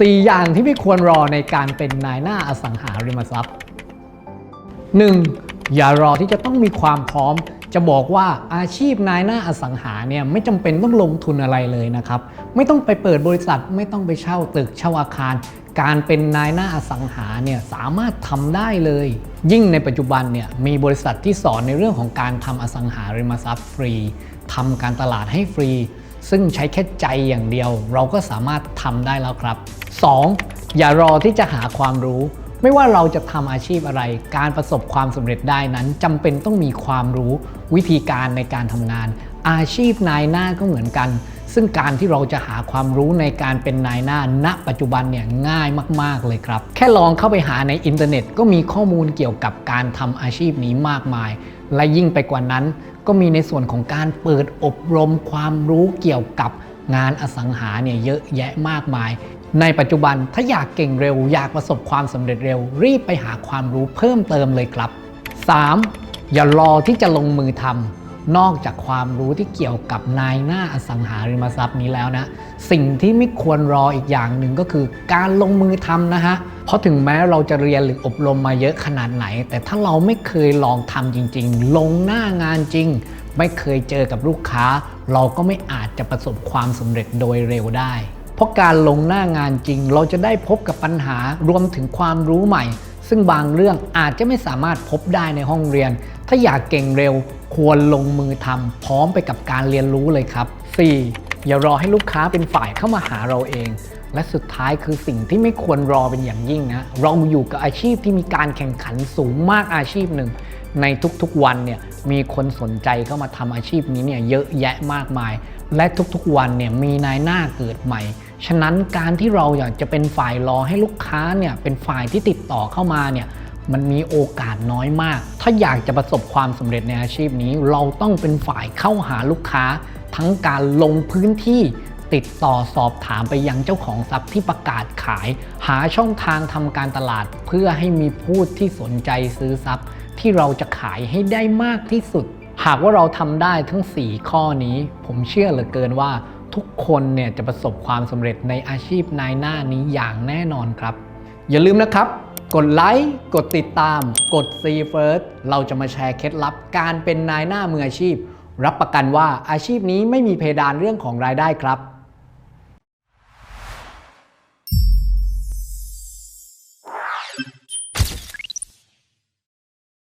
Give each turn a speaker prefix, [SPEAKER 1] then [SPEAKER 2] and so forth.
[SPEAKER 1] 4 อย่างที่ไม่ควรรอในการเป็นนายหน้าอสังหาริมทรัพย์ 1. อย่ารอที่จะต้องมีความพร้อม จะบอกว่าอาชีพนายหน้าอสังหาเนี่ยไม่จำเป็นต้องลงทุนอะไรเลยนะครับ ไม่ต้องไปเปิดบริษัท ไม่ต้องไปเช่าตึกเช่าอาคาร การเป็นนายหน้าอสังหาเนี่ยสามารถทำได้เลย ยิ่งในปัจจุบันเนี่ยมีบริษัทที่สอนในเรื่องของการทำอสังหาริมทรัพย์ฟรีทำการตลาดให้ฟรีซึ่งใช้แค่ใจอย่างเดียวเราก็สามารถทำได้แล้วครับ 2. อย่ารอที่จะหาความรู้ ไม่ว่าเราจะทำอาชีพอะไร การประสบความสำเร็จได้นั้นจำเป็นต้องมีความรู้วิธีการในการทำงาน อาชีพนายหน้าก็เหมือนกัน ซึ่งการที่เราจะหาความรู้ในการเป็นนายหน้าณ ปัจจุบันเนี่ยง่ายมาก ๆ เลยครับ แค่ลองเข้าไปหาในอินเทอร์เน็ต ก็มีข้อมูลเกี่ยวกับการทำอาชีพนี้มากมาย และยิ่งไปกว่านั้น ก็มีในส่วนของการเปิดอบรมความรู้เกี่ยวกับงานอสังหาเนี่ยเยอะแยะมากมาย ในปัจจุบันถ้าอยากเก่งเร็ว อยากประสบความสำเร็จเร็ว รีบไปหาความรู้เพิ่มเติมเลยครับ 3. อย่ารอที่จะลงมือทำนอกจากความรู้ที่เกี่ยวกับนายหน้าอสังหาริมทรัพย์นี้แล้วนะ สิ่งที่ไม่ควรรออีกอย่างหนึ่งก็คือการลงมือทำนะฮะ เพราะถึงแม้เราจะเรียนหรืออบรมมาเยอะขนาดไหน แต่ถ้าเราไม่เคยลองทำจริง ๆ ลงหน้างานจริง ไม่เคยเจอกับลูกค้า เราก็ไม่อาจจะประสบความสำเร็จโดยเร็วได้ เพราะการลงหน้างานจริง เราจะได้พบกับปัญหารวมถึงความรู้ใหม่ ซึ่งบางเรื่องอาจจะไม่สามารถพบได้ในห้องเรียน ถ้าอยากเก่งเร็ว ควรลงมือทำพร้อมไปกับการเรียนรู้เลยครับ 4. อย่ารอให้ลูกค้าเป็นฝ่ายเข้ามาหาเราเอง และสุดท้ายคือสิ่งที่ไม่ควรรอเป็นอย่างยิ่งนะเราอยู่กับอาชีพที่มีการแข่งขันสูงมากอาชีพหนึ่งในทุกๆวันเนี่ยมีคนสนใจเข้ามาทำอาชีพนี้เนี่ยเยอะแยะมากมาย และทุกๆวันเนี่ยมีนายหน้าเกิดใหม่ ฉะนั้นการที่เราอยากจะเป็นฝ่ายรอให้ลูกค้าเนี่ยเป็นฝ่ายที่ติดต่อเข้ามาเนี่ยมันมีโอกาสน้อยมาก ถ้าอยากจะประสบความสำเร็จในอาชีพนี้ เราต้องเป็นฝ่ายเข้าหาลูกค้า ทั้งการลงพื้นที่ติดต่อสอบถามไปยังเจ้าของทรัพย์ที่ประกาศขาย หาช่องทางทำการตลาด เพื่อให้มีผู้ที่สนใจซื้อทรัพย์ ที่เราจะขายให้ได้มากที่สุด หากว่าเราทำได้ทั้ง 4 ข้อนี้ ผมเชื่อเหลือเกินว่า ทุกคนเนี่ยจะประสบความสำเร็จในอาชีพนายหน้านี้อย่างแน่นอนครับ อย่าลืมนะครับ กดไลค์กดติดตาม กด See First เราจะมาแชร์เคล็ดลับการเป็นนายหน้ามืออาชีพ รับประกันว่าอาชีพนี้ไม่มีเพดานเรื่องของรายได้ครับ